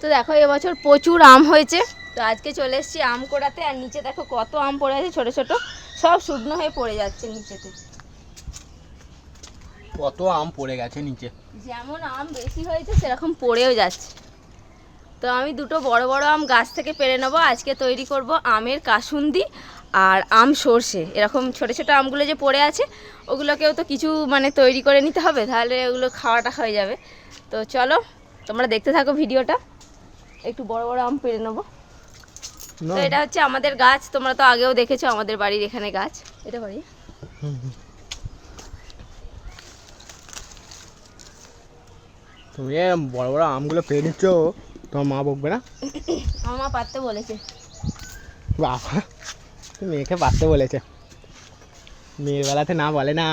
তো দেখো এবছর প্রচুর আম হয়েছে। তো আজকে চলে এসেছি আম কোড়াতে। আর নিচে দেখো কত আম পড়ে আছে ছোট ছোট। সব শুকনো হয়ে পড়ে যাচ্ছে নিচেতে। কত আম পড়ে গেছে নিচে। যেমন আম বেশি হয়েছে সেরকম পড়েও যাচ্ছে। তো আমি দুটো বড় বড় আম গাছ থেকে পেরে নেব। আজকে তৈরি করব আমের কাসুন্দি আর আম সর্ষে। এরকম ছোট ছোট আমগুলো যে পড়ে আছে ওগুলোকেও তো কিছু মানে তৈরি করে নিতে হবে তাহলে ওগুলো খাওয়াটা হয়ে যাবে। তো চলো তোমরা দেখতে থাকো ভিডিওটা। একটু বড় বড় আম পেরে নেব। তো এটা হচ্ছে আমাদের গাছ তোমরা তো আগেও দেখেছ আমাদের বাড়ির এখানে গাছ। এটা বাড়ি। তুমি বড় বড় আমগুলো পেয়ে নিচ্ছ তোমার মা বকবে না? আমার মা পারতে বলেছে। বাবা মেয়েকে পারতে বলেছে। মেয়ের বেলাতে না বলে না।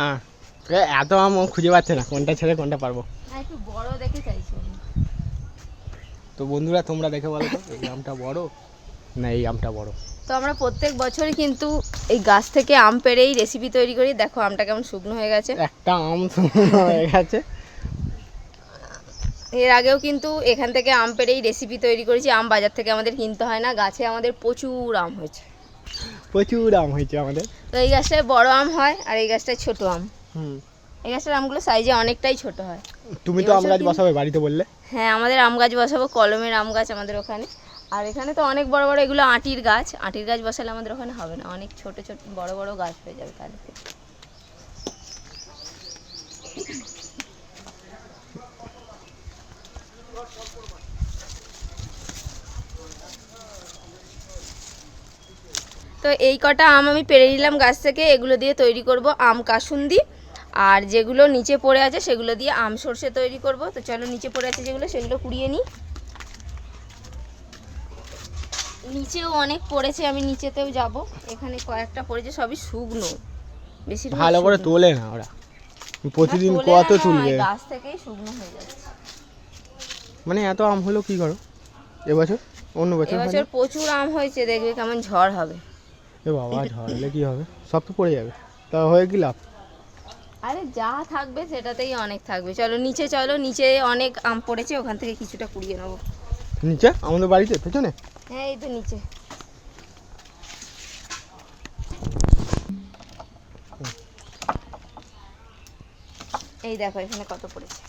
এত আম খুঁজে পাচ্ছে না কোনটা ছেড়ে কোনটা পারব। একটু বড় দেখে চাইছি। তো বন্ধুরা তোমরা দেখে বলো তো এই আমটা বড় না এই আমটা বড়? তো আমরা প্রত্যেক বছরই কিন্তু এই গাছ থেকে আম পেড়েই রেসিপি তৈরি করি। দেখো আমটা কেমন শুকনো হয়ে গেছে। একটা আম শুকনো হয়ে গেছে। এর আগেও কিন্তু এখান থেকে আম পেড়েই রেসিপি তৈরি করেছি। আম বাজার থেকে আমাদের কিনতে হয় না। গাছে আমাদের প্রচুর আম হয়েছে। প্রচুর আম হয়েছে আমাদের। তো এই গাছটায় বড় আম হয় আর এই গাছটায় ছোট আম। হুম। এই গাছের আমগুলো সাইজে অনেকটাই ছোট হয়। তুমি তো আম গাছ বসাবে বাড়িতে বললে। হ্যাঁ আমাদের আম গাছ বসাবো কলমের আম গাছ আমাদের ওখানে। আর এখানে তো অনেক বড় বড় এগুলো আটির গাছ। আটির গাছ বসালে আমাদের ওখানে হবে না। অনেক ছোট ছোট বড় বড় গাছ হয়ে যাবে তাহলে। তো এই কটা আম আমি পেরে নিলাম গাছ থেকে। এগুলো দিয়ে তৈরি করব আম কাসুন্দি। আর যেগুলো নিচে পড়ে আছে সেগুলো দিয়ে আম সর্ষে তৈরি করব। তো চলো নিচে পড়ে আছে যেগুলো সেগুলো কুড়িয়ে নিই। নিচেও অনেক পড়েছে আমি নিচেতেও যাব। এখানে কয়েকটা পড়েছে সবই শুকনো। বেশি ভালো করে তোলে না ওরা। প্রতিদিন কত তুলবে গাছ থেকেই শুকনো হয়ে যাচ্ছে। মানে এত আম হলো কি করো? এবছর? অন্য বছর এবছর প্রচুর আম হয়েছে দেখবে কেমন ঝড় হবে। এ বাবা ঝড়লে কি হবে? সব তো পড়ে যাবে। তা হয়ে কি লাভ? আরে যা থাকবে সেটাতেই অনেক থাকবে। চলো নিচে চলো নিচে অনেক আম পড়েছে ওখান থেকে কিছুটা কুড়িয়ে নেব। নিচে? আমাদের বাড়িতে পেছনে? হ্যাঁ এই তো নিচে। এই দেখো এখানে কত পড়েছে।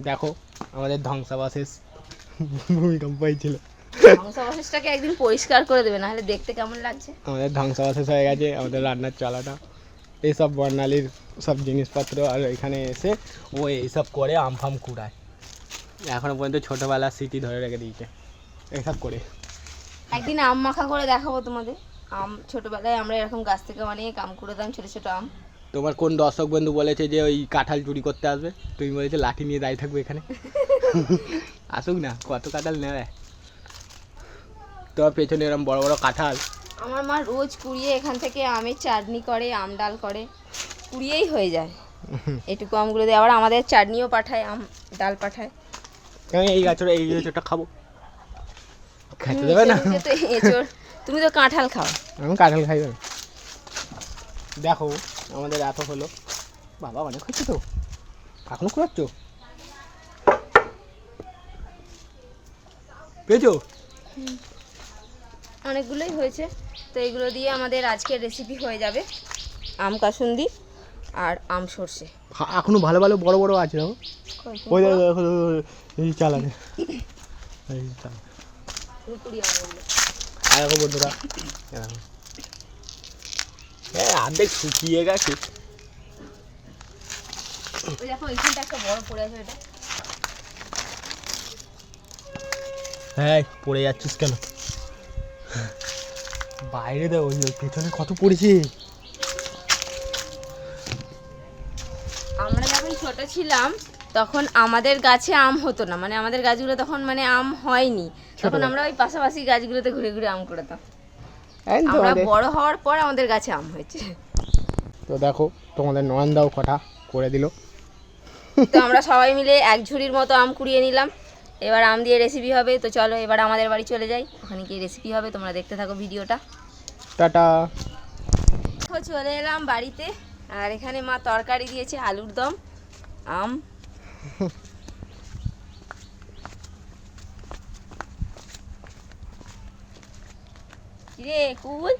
দেখো আমাদের ধ্বংসাবাশেষ ভূমিকম্প হয়েছিল ধ্বংসাবশেষটাকে একদিন পরিষ্কার করে দেবে নাহলে দেখতে কেমন লাগছে? আমাদের ধ্বংসাবশেষ হয়ে গেছে আমাদের রান্নার চালাটা। এইসব বর্ণালীর সব জিনিসপত্র আর এখানে এসে ও এইসব করে আম ফাম কুড়ায়। এখনও পর্যন্ত ছোটোবেলার স্মৃতি ধরে রেখে দিয়েছে। এইসব করে। একদিন আম মাখা করে দেখাবো তোমাদের। আম ছোটবেলায় আমরা এরকম গাছ থেকে অনেক আম কুড়োতাম ছোট ছোট আম। তোমার কোন দর্শক বন্ধু বলেছে যে ওই কাঁঠাল চুরি করতে আসবে? তুমি বলেছে লাঠি নিয়ে দাঁড়িয়ে থাকবে এখানে। আসুক না কত কাঁঠাল নেবে? তোমার পেছনে এরকম বড় বড় কাঁঠাল। আমার মা রোজ কুড়িয়ে এখান থেকে আমের চাটনি করে আম ডাল করে কুড়িয়েই হয়ে যায়। এটুকু আমগুলো দিয়ে আবার আমাদের চাটনিও পাঠায় আম ডাল পাঠায়। এই গাছের এই গাছটা খাব। খেতে দেবে না? এঁচোড় তুমি তো কাঁঠাল খাও। আমি কাঁঠাল খাই না। দেখো আমাদের এত হলো। বাবা অনেক হচ্ছে তো। এখনও কুড়াচ্ছ? পেয়েছ? অনেকগুলোই হয়েছে। তো এগুলো দিয়ে আমাদের আজকের রেসিপি হয়ে যাবে। আম কাসুন্দি আর আম সর্ষে। এখনও ভালো ভালো বড় বড় আছে দেখো। ওই দেখো দেখো, দেখো, এই চালানে এই আর দেখো বন্ধুরা হ্যাঁ শুকিয়ে গেছে। ওই দেখো এইখানটা একটা বড় পড়ে আছে এটা। হ্যাঁ পড়ে যাচ্ছিস কেন? বাইরে দেখ ওই পেছনে কত পড়েছে। আমরা যখন ছোট ছিলাম তখন আমাদের গাছে আম হতো না। মানে আমাদের গাছগুলো তখন মানে আম হয়নি। তখন আমরা ওই পাশাপাশি গাছগুলোতে ঘুরে ঘুরে আম কুড়াতাম আমরা বড় হওয়ার পর আমাদের গাছে আম হয়েছে। তো দেখো তোমাদের নয়নদাও কটা করে দিল। তো আমরা সবাই মিলে এক ঝুড়ির মতো আম কুড়িয়ে নিলাম। এবার আম দিয়ে রেসিপি হবে তো চলো এবার আমাদের বাড়ি চলে যাই। ওখানে গিয়ে রেসিপি হবে তোমরা দেখতে থাকো ভিডিওটা। টাটা। তো চলে এলাম বাড়িতে আর এখানে মা তরকারি দিয়েছে আলুর দম আম। কিরে কুল?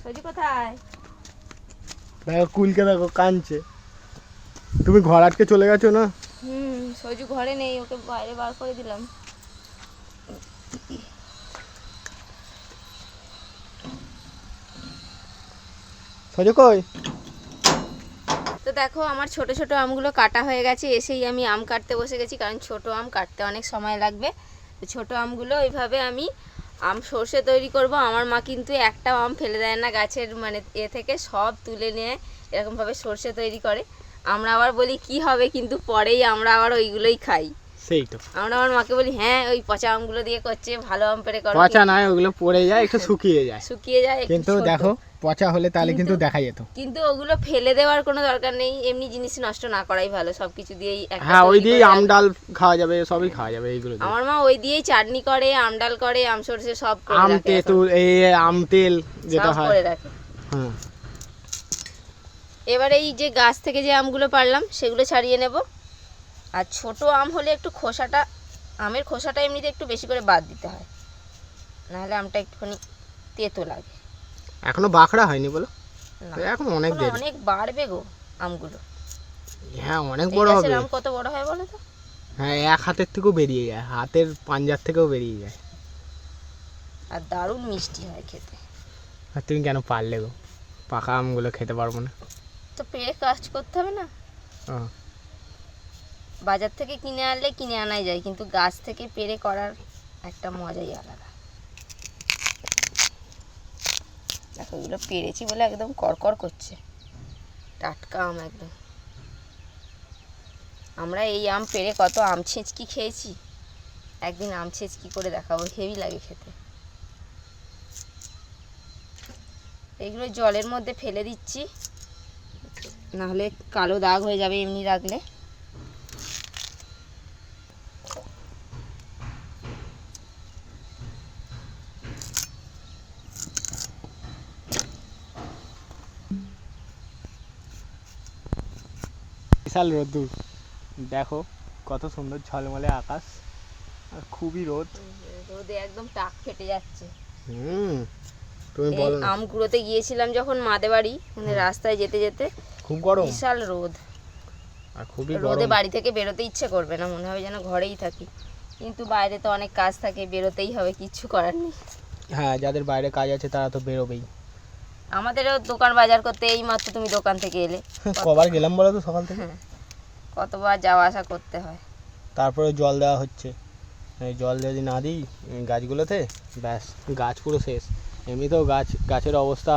সজি কোথায়? দেখো কুলকে দেখো কাঁদছে। তুমি ঘর আটকে চলে গেছো না? হুম সজু ঘরে নেই ওকে বাইরে বার করে দিলাম। সজো কই? তো দেখো আমার ছোট ছোট আমগুলো কাটা হয়ে গেছে এসেই আমি আম কাটতে বসে গেছি কারণ ছোট আম কাটতে অনেক সময় লাগবে। তো ছোট আমগুলো ওইভাবে আমি আম সর্ষে তৈরি করব। আমার মা কিন্তু একটা আম ফেলে দেয় না গাছের মানে এ থেকে সব তুলে নিয়ে এরকমভাবে সর্ষে তৈরি করে। আমরা আবার বলি কি হবে? কিন্তু পরেই আমরা আবার ওইগুলোই খাই। সেই তো আমরা আমার মাকে বলি হ্যাঁ ওই পচা আমগুলো দিয়ে করছে ভালো আম পেরে করো পচা নয় ওগুলো পড়ে যায় একটু শুকিয়ে যায়। শুকিয়ে যায় কিন্তু দেখো পচা হলে তাহলে কিন্তু দেখা যেত। কিন্তু ওগুলো ফেলে দেওয়ার কোনো দরকার নেই এমনি জিনিস নষ্ট না করাই ভালো সবকিছু দিয়েই একটা হ্যাঁ ওই তৈরি দিয়ে করে আম ডাল খাওয়া যাবে সবই খাওয়া যাবে এইগুলো আমার মা ওই দিয়েই চাটনি করে আমডাল করে আম সরষে সব করে আম রাখে এই আম তেল যেটা হয়। করে রাখে। হ্যাঁ। এবার এই যে গাছ থেকে যে আমগুলো পারলাম সেগুলো ছাড়িয়ে নেব। আর ছোট আম হলে একটু খোসাটা আমের খোসাটা এমনিতে একটু বেশি করে বাদ দিতে হয়। নাহলে আমটা একটুখানি তেতো লাগে। এখনও বাঁকড়া হয়নি বলো? এখন অনেক দেরি। অনেক বাড়বে গো আমগুলো। হ্যাঁ অনেক বড় হবে। আম কত বড় হয় বলো তো? হ্যাঁ এক হাতের থেকেও বেরিয়ে যায়। হাতের পাঞ্জার থেকেও বেরিয়ে যায়। আর দারুণ মিষ্টি হয় খেতে। আর তুমি কেন পারলে গো? পাকা আমগুলো খেতে পারব না। তো পেয়ে কাজ করতে হবে না। বাজার থেকে কিনে আনলে কিনে আনাই যায় কিন্তু গাছ থেকে পেরে করার একটা মজাই আলাদা। দেখো এগুলো পেরেছি বলে একদম করকর করছে। টাটকা আম একদম। আমরা এই আম পেরে কত আম ছেঁচকি খেয়েছি? একদিন আম ছেঁচকি করে দেখাবো হেভি লাগে খেতে। এগুলো জলের মধ্যে ফেলে দিচ্ছি। নাহলে কালো দাগ হয়ে যাবে এমনি রাখলে। বিশাল রোদ্দুর। দেখো কত সুন্দর ঝলমলে আকাশ। আর খুবই রোদ। রোদে একদম টাক ফেটে যাচ্ছে। হুম তুমি বলো আম কুড়োতে গিয়েছিলাম যখন মাদে বাড়ি মানে রাস্তায় যেতে যেতে। খুব গরম। বিশাল রোদ। আর খুবই রোদে বাড়ি থেকে বেরোতে ইচ্ছে করবে না মনে হবে যেন ঘরেই থাকি। কিন্তু বাইরে তো অনেক কাজ থাকে বেরোতেই হবে কিচ্ছু করার নেই। হ্যাঁ যাদের বাইরে কাজ আছে তারা তো বেরোবেই। আমাদেরও দোকান বাজার করতে এই মাত্র তুমি দোকান থেকে এলে। কবার গেলাম বলো তো সকাল থেকে? হ্যাঁ কতবার যাওয়া আসা করতে হয়। তারপরে জল দেওয়া হচ্ছে। জল যদি না দিই গাছগুলোতে ব্যাস গাছ পুরো শেষ। এমনিতেও গাছ গাছের অবস্থা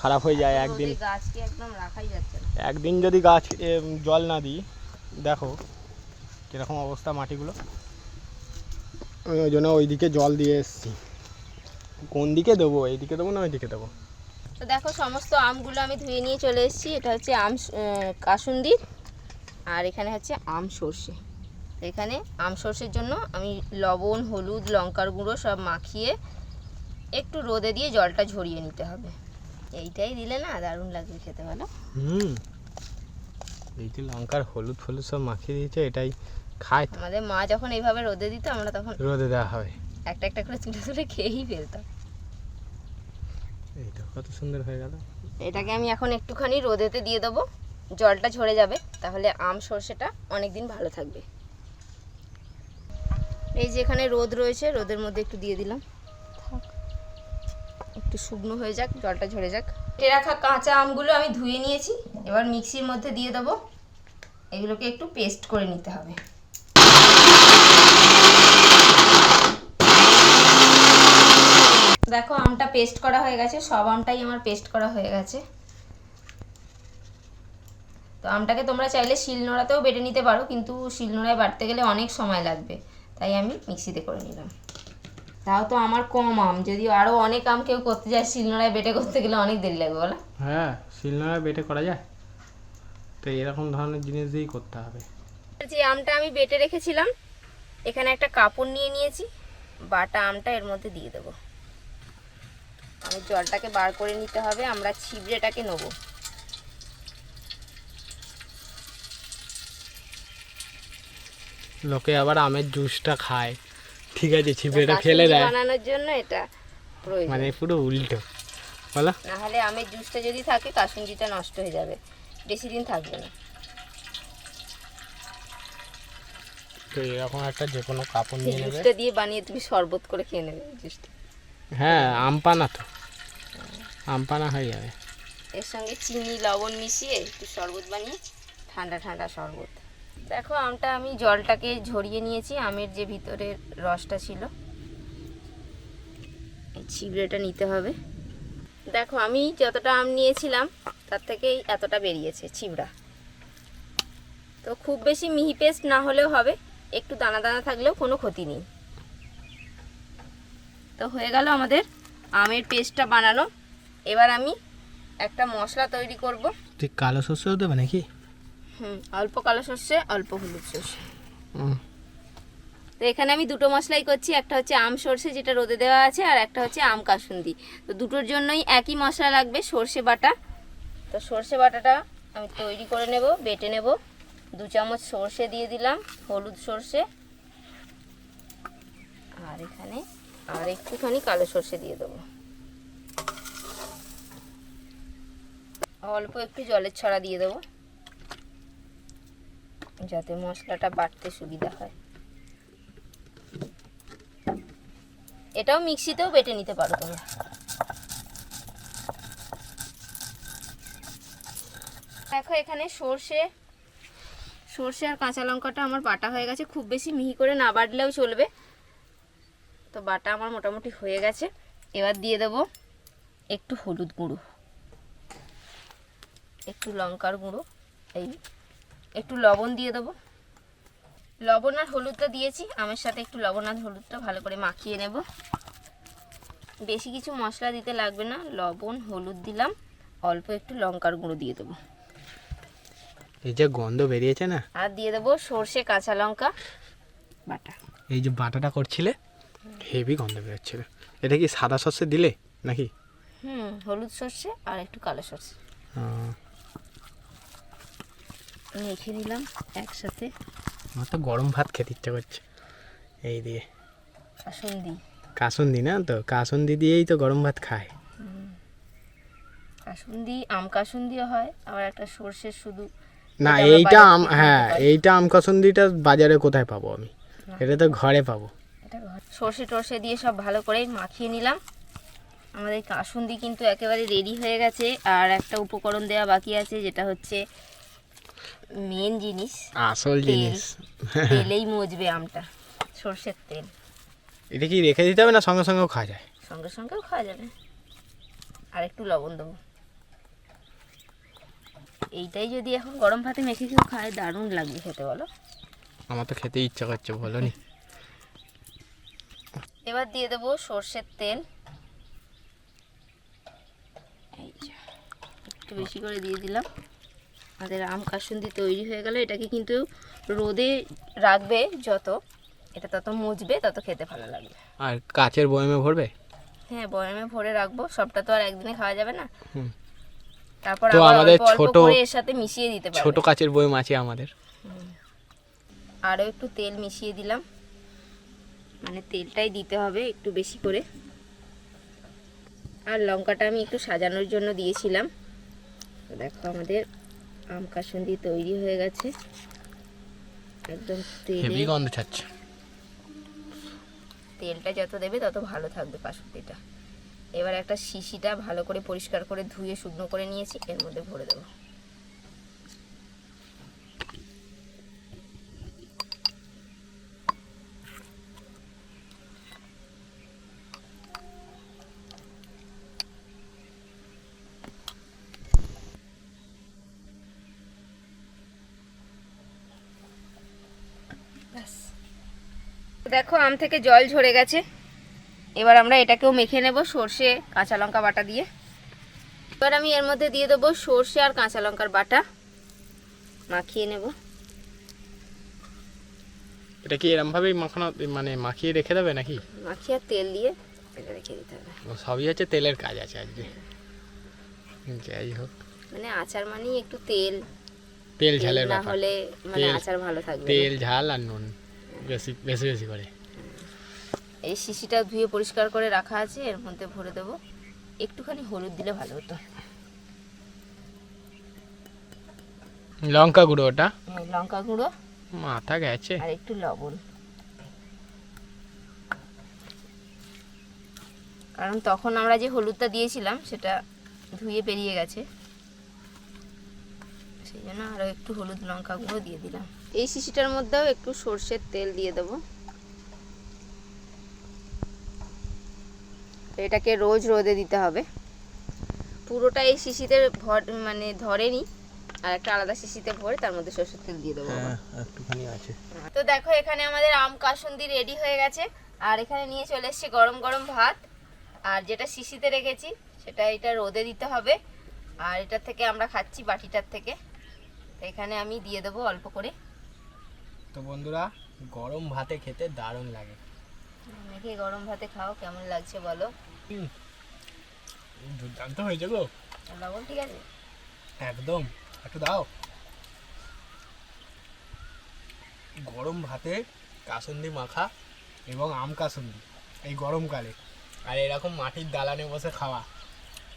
খারাপ হয়ে যায় একদিন। গাছকে একদম রাখাই যাচ্ছে না। একদিন যদি গাছ জল না দিই দেখো কীরকম অবস্থা মাটিগুলো। আমি ওই জন্য ওইদিকে জল দিয়ে এসেছি। কোন দিকে দেবো? এইদিকে দেবো না ওইদিকে দেবো? তো দেখো সমস্ত আমগুলো আমি ধুয়ে নিয়ে চলে এসেছি। এটা হচ্ছে আম কাসুন্দির আর এখানে হচ্ছে আম সর্ষে। এখানে আম সর্ষের জন্য আমি লবণ হলুদ লঙ্কার গুঁড়ো সব মাখিয়ে একটু রোদে দিয়ে জলটা ঝরিয়ে নিতে হবে। এইটাই দিলে না দারুণ লাগবে খেতে ভালো হুম। এই যে লঙ্কার হলুদ ফলুদ সব মাখিয়ে দিয়েছে এটাই খায় আমাদের মা যখন এইভাবে রোদে দিত আমরা তখন রোদে দেওয়া হবে একটা একটা করে তুলে তুলে খেয়েই ফেলতাম। এই তো কত সুন্দর হয়ে গেল। এটাকে আমি এখন একটুখানি রোদেতে দিয়ে দেবো জলটা ঝরে যাবে তাহলে আম সর্ষেটা অনেক দিন ভালো থাকবে। এই যে এখানে রোদ রয়েছে রোদের মধ্যে একটু দিয়ে দিলাম। একটু শুকনো হয়ে যাক, জলটা ঝরে যাক। কেটে রাখা কাঁচা আমগুলো আমি ধুয়ে নিয়েছি, এবার মিক্সির মধ্যে দিয়ে দেবো। এগুলোকে একটু পেস্ট করে নিতে হবে। দেখো, আমটা পেস্ট করা হয়ে গেছে, সব আমটাই আমার পেস্ট করা হয়ে গেছে। তো আমটাকে তোমরা চাইলে শিলনোড়াতেও বেটে নিতে পারো, কিন্তু শিলনোড়ায় বাটতে গেলে অনেক সময় লাগবে, তাই আমি মিক্সিতে করে নিলাম। তাও তো আমার কম আম। যদি আরও অনেক আম কেউ করতে যায় শিলনোড়ায় বেটে করতে গেলে অনেক দেরি লাগবে বলো। হ্যাঁ শিলনোড়ায় বেটে করা যায়। তো এরকম ধরনের জিনিস দিয়েই করতে হবে। যে আমটা আমি বেটে রেখেছিলাম এখানে একটা কাপড় নিয়ে নিয়েছি বাটা আমটা এর মধ্যে দিয়ে দেবো। আমি জলটাকে বার করে নিতে হবে আমরা ছিবড়েটাকে নেব। লোকে আবার আমের জুসটা খায়। ঠিক আছে ছিপড়েটা ফেলে দেয় বানানোর জন্য এটা প্রয়োজন। মানে পুরো উল্টো। বলো। না হলে আমের জুসটা যদি থাকে কাসুন্দিটা নষ্ট হয়ে যাবে। বেশি দিন থাকবে না। তো এরকম একটা যে কোনো কাপড় নিয়ে নেবে। জুসটা দিয়ে বানিয়ে তুমি শরবত করে খেয়ে নেবে জুসটা। হ্যাঁ আম পানা তো। আম পানা হয়ে যাবে। এর সঙ্গে চিনি লবণ মিশিয়ে একটু শরবত বানিয়ে ঠান্ডা ঠান্ডা শরবত। দেখো, আমটা আমি জলটাকে ঝরিয়ে নিয়েছি, আমের যে ভিতরের রসটা ছিল। ছিবড়েটা নিতে হবে। দেখো, আমি যতটা আম নিয়েছিলাম, তার থেকেই এতটা বেরিয়েছে ছিবড়া। তো খুব বেশি মিহি পেস্ট না হলেও হবে, একটু দানা দানা থাকলেও কোনো ক্ষতি নেই। তো হয়ে গেল আমাদের আমের পেস্টটা বানানো। এবার আমি একটা মশলা তৈরি করব। তুই কালো শস্যও দেবে নাকি? হুম অল্প কালো সর্ষে অল্প হলুদ সর্ষে। হুম। তো এখানে আমি দুটো মশলাই করছি একটা হচ্ছে আম সর্ষে যেটা রোদে দেওয়া আছে আর একটা হচ্ছে আম কাসুন্দি। তো দুটোর জন্যই একই মশলা লাগবে সর্ষে বাটা। তো সর্ষে বাটাটা আমি তৈরি করে নেব বেটে নেব। দু চামচ সর্ষে দিয়ে দিলাম হলুদ সর্ষে। আর এখানে আর একটুখানি কালো সর্ষে দিয়ে দেবো। অল্প একটু জলের ছড়া দিয়ে দেবো। যাতে মশলাটা বাটতে সুবিধা হয়। এটাও মিক্সিতেও বেটে নিতে পারো তোমরা। দেখো এখানে সর্ষে সর্ষে আর কাঁচা লঙ্কাটা আমার বাটা হয়ে গেছে। খুব বেশি মিহি করে না বাটলেও চলবে। তো বাটা আমার মোটামুটি হয়ে গেছে। এবার দিয়ে দেবো একটু হলুদ গুঁড়ো। একটু লঙ্কার গুঁড়ো, এই একটু লবণ দিয়ে দেবো। লবণ আর হলুদটা দিয়েছি। আমের সাথে একটু লবণ আর হলুদটা ভালো করে মাখিয়ে নেব। বেশি কিছু মশলা দিতে লাগবে না। লবণ হলুদ দিলাম। অল্প একটু লঙ্কার গুঁড়ো দিয়ে দেবো। এই যে গন্ধ বেরিয়েছে না? আর দিয়ে দেবো সর্ষে কাঁচা লঙ্কা বাটা। এই যে বাটাটা করছিলে হেভি গন্ধ বেরোচ্ছিল এটা কি সাদা সর্ষে দিলে নাকি? হুম হলুদ সর্ষে আর একটু কালো সর্ষে। মেখে নিলাম একসাথে। আমার তো গরম ভাত খেতে ইচ্ছা করছে। এই দিয়ে। কাসুন্দি। কাসুন্দি না তো? কাসুন্দি দিয়েই তো গরম ভাত খায়। কাসুন্দি আম কাসুন্দিও হয় আবার একটা সর্ষের শুধু না এইটা আম হ্যাঁ এইটা আম কাসুন্দিটা বাজারে কোথায় পাবো আমি? এটা তো ঘরে পাবো। এটা সর্ষে টর্ষে দিয়ে সব ভালো করে মাখিয়ে নিলাম। আমাদের কাসুন্দি কিন্তু একেবারে রেডি হয়ে গেছে আর একটা উপকরণ দেওয়া বাকি আছে যেটা হচ্ছে মেন জিনিস। আসল। জিনিস। তেলেই মজবে আমটা সর্ষের তেল। এটা কি রেখে দিতে হবে না সঙ্গে সঙ্গেও খাওয়া যায়? সঙ্গে সঙ্গেও খাওয়া যাবে। আর একটু লবণ দেবো। এইটাই যদি এখন গরম ভাতে মেখে কেউ খায় দারুণ লাগবে খেতে বলো। আমার তো খেতে ইচ্ছা করছে বলো নি। এবার দিয়ে দেবো সর্ষের তেল। একটু বেশি করে দিয়ে দিলাম। আমাদের আম কাসুন্দি তৈরি হয়ে গেল। এটাকে কিন্তু রোদে রাখবে যত এটা তত মুজবে তত খেতে ভালো লাগবে আর কাচের বয়মে ভরবে? হ্যাঁ বয়ামে ভরে রাখব সবটা তো আর একদিনে খাওয়া যাবে না। তারপর তো আমাদের ছোট- এর সাথে মিশিয়ে দিতে পারবে। ছোট কাচের বয়ম আছে আমাদের। আরও একটু তেল মিশিয়ে দিলাম। মানে তেলটাই দিতে হবে একটু বেশি করে। আর লঙ্কাটা আমি একটু সাজানোর জন্য দিয়েছিলাম। তো দেখো আমাদের আম কাসুন্দি তৈরি হয়ে গেছে। একদম হেভি গন্ধ ছাড়ছে। তেলটা যত দেবে তত ভালো থাকবে কাসুন্দিটা এবার একটা শিশিটা ভালো করে পরিষ্কার করে ধুয়ে শুকনো করে নিয়েছি এর মধ্যে ভরে দেবো। দেখো আম থেকে জল ঝরে গেছে। এবার আমরা এটাকেও মেখে নেব সর্ষে কাঁচা লঙ্কা বাটা দিয়ে। এবার আমি এর মধ্যে দিয়ে দেবো সর্ষে আর কাঁচা লঙ্কার বাটা। মাখিয়ে নেব। এটা কি এরম ভাবেই মাখানো মানে মাখিয়ে রেখে দেবে নাকি? মাখিয়ে আর তেল দিয়ে এটা রেখে দিতে হবে। সবই হচ্ছে তেলের কাজ আছে আজকে। যাই হোক। মানে আচার মানেই একটু তেল। তেল তেল ঝালের না হলে মানে আচার ভালো থাকবে তেল ঝাল আর নুন। বেশি বেশি বেশি করে। এই শিশিটা ধুয়ে পরিষ্কার করে রাখা আছে এর মধ্যে ভরে দেবো। একটুখানি হলুদ দিলে ভালো হতো। লঙ্কা গুঁড়ো ওটা? লঙ্কা গুঁড়ো। মাথা গেছে। আর একটু লবণ। কারণ তখন আমরা যে হলুদটা দিয়েছিলাম সেটা ধুয়ে বেরিয়ে গেছে। সেই জন্য আরও একটু হলুদ লঙ্কা গুঁড়ো দিয়ে দিলাম। এই শিশিটার মধ্যেও একটু সর্ষের তেল দিয়ে দেবো। এটাকে রোজ রোদে দিতে হবে। পুরোটা এই শিশিতে ভর মানে ধরেনি আর একটা আলাদা শিশিতে ভরে তার মধ্যে সর্ষের তেল দিয়ে দেবো হ্যাঁ একটুখানি আছে। তো দেখো এখানে আমাদের আম কাসুন্দি রেডি হয়ে গেছে আর এখানে নিয়ে চলে এসেছি গরম গরম ভাত। আর যেটা শিশিতে রেখেছি সেটা এটা রোদে দিতে হবে। আর এটার থেকে আমরা খাচ্ছি বাটিটার থেকে। এখানে আমি দিয়ে দেবো অল্প করে। তো বন্ধুরা গরম ভাতে খেতে দারুণ লাগে। মেখে গরম ভাতে খাও কেমন লাগছে বলো? দুর্দান্ত হয়েছে গো। লবণ ঠিক আছে? একদম একটু দাও। গরম ভাতে কাসুন্দি মাখা এবং আম কাসুন্দি এই গরমকালে আর এরকম মাটির দালানে বসে খাওয়া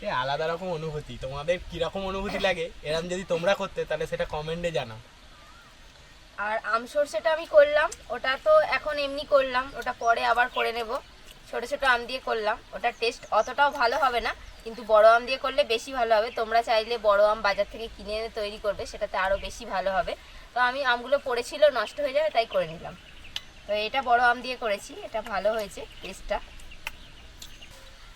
এ আলাদা রকম অনুভূতি। তোমাদের কীরকম অনুভূতি লাগে? এরকম যদি তোমরা করতে তাহলে সেটা কমেন্টে জানাও। আর আম সর্ষেটা আমি করলাম, ওটা তো এখন এমনি করলাম, ওটা পরে আবার করে নেব। ছোট ছোট আম দিয়ে করলাম, ওটার টেস্ট অতটাও ভালো হবে না, কিন্তু বড় আম দিয়ে করলে বেশি ভালো হবে। তোমরা চাইলে বড় আম বাজার থেকে কিনে এনে তৈরি করবে, সেটাতে আরও বেশি ভালো হবে। তো আমি আমগুলো পড়েছিল, নষ্ট হয়ে যাবে, তাই করে নিলাম। তো এটা বড় আম দিয়ে করেছি, এটা ভালো হয়েছে টেস্টটা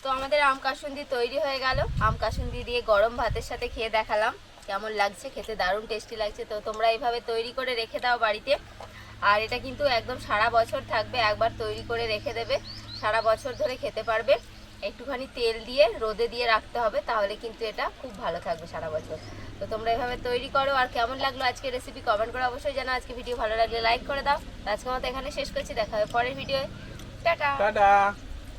তো আমাদের আম কাসুন্দি তৈরি হয়ে গেল। আম কাসুন্দি দিয়ে গরম ভাতের সাথে খেয়ে দেখালাম। কেমন লাগছে? খেতে দারুণ টেস্টি লাগছে। তো তোমরা এইভাবে তৈরি করে রেখে দাও বাড়িতে। আর এটা কিন্তু একদম সারা বছর থাকবে, একবার তৈরি করে রেখে দেবে। সারা বছর ধরে খেতে পারবে। একটুখানি তেল দিয়ে, রোদে দিয়ে রাখতে হবে, তাহলে কিন্তু এটা খুব ভালো থাকবে সারা বছর। তো তোমরা এভাবে তৈরি করো। আর কেমন লাগল আজকে রেসিপি কমেন্ট করে অবশ্যই জানা আজকে ভিডিও ভালো লাগলে লাইক করে দাও। আজকে মতো এখানে শেষ করছি। দেখা হবে পরের ভিডিও টাটা! টাটা!